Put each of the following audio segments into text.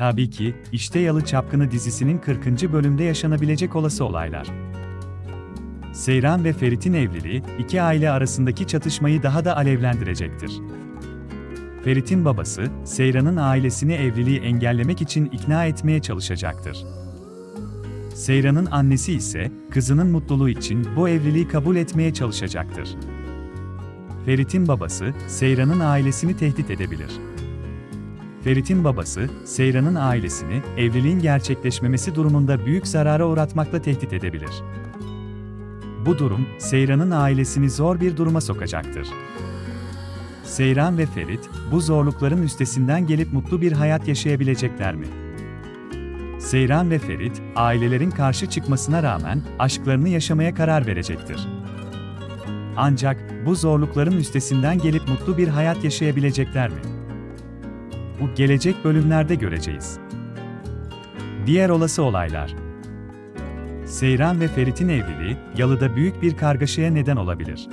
Tabii ki, İşte Yalı Çapkını dizisinin 40. bölümde yaşanabilecek olası olaylar. Seyran ve Ferit'in evliliği, iki aile arasındaki çatışmayı daha da alevlendirecektir. Ferit'in babası, Seyran'ın ailesini evliliği engellemek için ikna etmeye çalışacaktır. Seyran'ın annesi ise, kızının mutluluğu için bu evliliği kabul etmeye çalışacaktır. Ferit'in babası, Seyran'ın ailesini tehdit edebilir. Ferit'in babası, Seyran'ın ailesini, evliliğin gerçekleşmemesi durumunda büyük zarara uğratmakla tehdit edebilir. Bu durum, Seyran'ın ailesini zor bir duruma sokacaktır. Seyran ve Ferit, bu zorlukların üstesinden gelip mutlu bir hayat yaşayabilecekler mi? Seyran ve Ferit, ailelerin karşı çıkmasına rağmen aşklarını yaşamaya karar verecektir. Ancak bu zorlukların üstesinden gelip mutlu bir hayat yaşayabilecekler mi? Bu gelecek bölümlerde göreceğiz. Diğer olası olaylar. Seyran ve Ferit'in evliliği, Yalı'da büyük bir kargaşaya neden olabilir.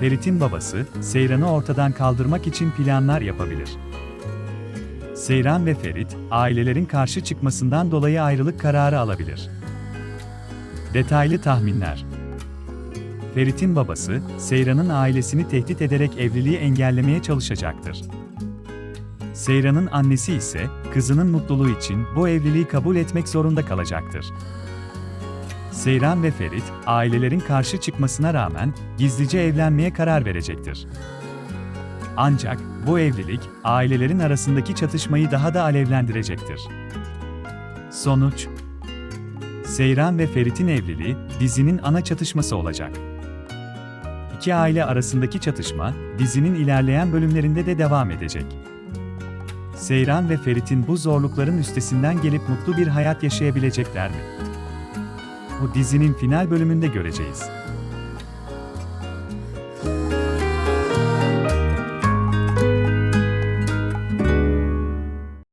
Ferit'in babası, Seyran'ı ortadan kaldırmak için planlar yapabilir. Seyran ve Ferit, ailelerin karşı çıkmasından dolayı ayrılık kararı alabilir. Detaylı tahminler Ferit'in babası, Seyran'ın ailesini tehdit ederek evliliği engellemeye çalışacaktır. Seyran'ın annesi ise, kızının mutluluğu için bu evliliği kabul etmek zorunda kalacaktır. Seyran ve Ferit, ailelerin karşı çıkmasına rağmen gizlice evlenmeye karar verecektir. Ancak bu evlilik ailelerin arasındaki çatışmayı daha da alevlendirecektir. Sonuç Seyran ve Ferit'in evliliği dizinin ana çatışması olacak. İki aile arasındaki çatışma dizinin ilerleyen bölümlerinde de devam edecek. Seyran ve Ferit'in bu zorlukların üstesinden gelip mutlu bir hayat yaşayabilecekler mi? Bu dizinin final bölümünde göreceğiz.